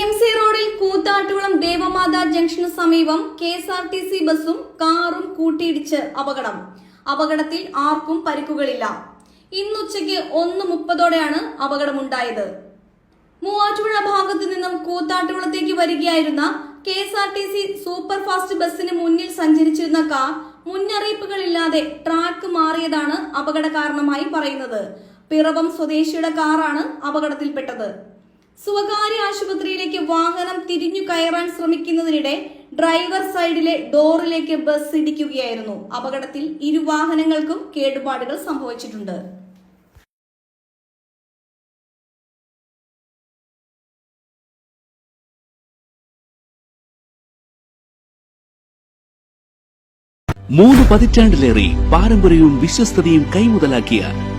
M C റോഡിൽ കൂത്താട്ടുകുളം ദേവമാതാ ജംഗ്ഷന് സമീപം K S R T C ബസും കാറും കൂട്ടിയിടിച്ച് അപകടം. അപകടത്തിൽ ആർക്കും പരിക്കുകളില്ല. ഇന്നുച്ചയ്ക്ക് ഒന്ന് മുപ്പതോടെയാണ് അപകടമുണ്ടായത്. മൂവാറ്റുപുഴ ഭാഗത്തു നിന്നും കൂത്താട്ടുകുളത്തേക്ക് വരികയായിരുന്ന K S R T C super fast ബസ്സിന് മുന്നിൽ സഞ്ചരിച്ചിരുന്ന കാർ മുന്നറിയിപ്പുകളില്ലാതെ ട്രാക്ക് മാറിയതാണ് അപകട കാരണമായി പറയുന്നത്. പിറവം സ്വദേശിയുടെ കാറാണ് അപകടത്തിൽപ്പെട്ടത്. സ്വകാര്യ ആശുപത്രിയിലേക്ക് വാഹനം തിരിഞ്ഞു കയറാൻ ശ്രമിക്കുന്നതിനിടെ ഡ്രൈവർ സൈഡിലെ ഡോറിലേക്ക് ബസ് ഇടിക്കുകയായിരുന്നു. അപകടത്തിൽ ഇരു വാഹനങ്ങൾക്കും കേടുപാടുകൾ സംഭവിച്ചിട്ടുണ്ട്. മൂന്ന് പതിറ്റാണ്ടിലേറെ പാരമ്പര്യവും വിശ്വസ്തതയും കൈമുതലാക്കിയ